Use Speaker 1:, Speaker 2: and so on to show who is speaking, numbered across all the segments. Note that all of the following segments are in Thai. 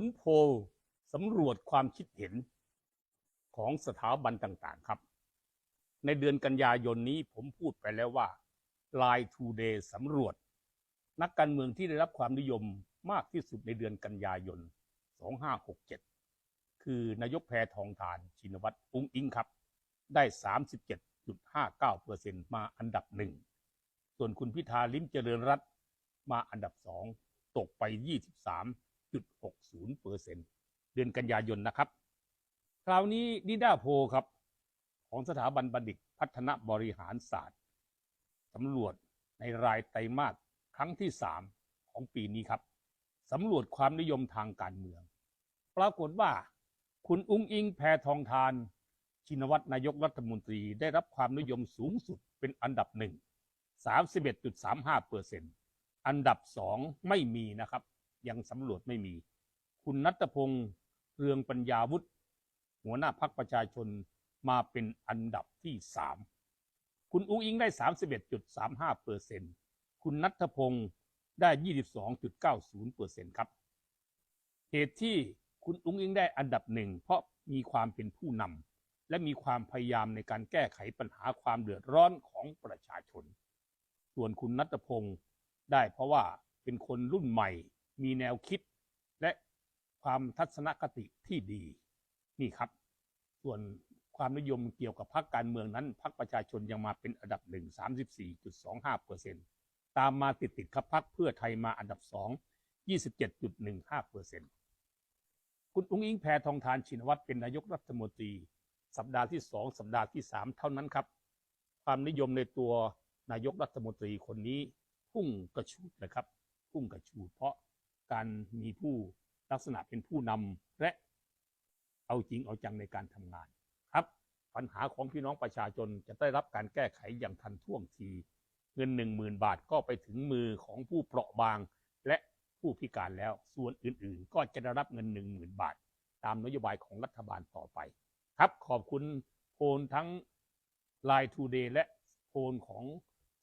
Speaker 1: ลโพลสำรวจความคิดเห็นของสถาบันต่างๆครับ ในเดือนกันยายนนี้ผมพูดไปแล้วว่า Line Today สำรวจ นักการเมืองที่ได้รับความนิยมมากที่สุดในเดือนกันยายน 2567 คือนายกแพทองทานชินวัตรอุ้งอิงครับ ได้ 37.59%มาอันดับหนึ่ง ส่วนคุณพิธาลิ้มเจริญรัตมาอันดับสองตกไป 23.60%เดือนกันยายนนะครับ คราวนี้นิดาโพครับ ของสถาบันบัณฑิตพัฒนบริหารศาสตร์สำรวจในรายไตรมาสครั้งที่ 3 ของปีนี้ครับสำรวจความนิยมทางการเมือง ปรากฏว่า คุณอุ้งอิงแพทองทาน ชินวัตรนายกรัฐมนตรีได้รับความนิยมสูงสุดเป็นอันดับหนึ่ง31.35เปอร์เซ็นต์อันดับสองไม่มีนะครับ ยังสำรวจไม่มี คุณนัทพงษ์เรืองปัญญาวุฒิหัวหน้าพักประชาชนมาเป็นอันดับที่สามคุณอุ้งอิงได้ 31.35เปอร์เซ็นต์คุณนัทพงษ์ได้ 22.90เปอร์เซ็นต์ครับ เหตุที่คุณอุ้งอิงได้อันดับหนึ่งเพราะมีความเป็นผู้นำและมีความพยายามในการแก้ไขปัญหาความเดือดร้อนของประชาชน ส่วนคุณนัทพงศ์ได้เพราะว่าเป็นคนรุ่นใหม่ มีแนวคิดและ ความทัศนคติที่ดีนี่ครับ ส่วนความนิยมเกี่ยวกับพรรคการเมืองนั้นพรรคประชาชนยังมาเป็นอันดับหนึ่ง34.25เปอร์เซ็นต์ตามมาติดติดๆครับพรรคเพื่อไทยมาอันดับสอง27.15เปอร์เซ็นต์คุณอุ้งอิงแพทองทานชินวัตรเป็นนายกรัฐมนตรี สัปดาห์ที่สองสัปดาห์ที่สามเท่านั้นครับ ความนิยมในตัวนายกรัฐมนตรีคนนี้พุ่งกระชูดนะครับ พุ่งกระชูดเพราะการมีผู้ ลักษณะเป็นผู้นำและเอาจริงเอาจังในการทำงานครับ ปัญหาของพี่น้องประชาชนจะได้รับการแก้ไขอย่างทันท่วงที เงินหนึ่งหมื่นบาทก็ไปถึงมือของผู้เปราะบาง และผู้พิการแล้ว ส่วนอื่นๆ ก็จะได้รับเงินหนึ่งหมื่นบาท ตามนโยบายของรัฐบาลต่อไป ครับขอบคุณโพลทั้ง Line Today และโพลของ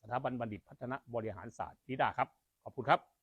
Speaker 1: สถาบันบัณฑิตพัฒนบริหารศาสตร์นิดาครับ ขอบคุณครับ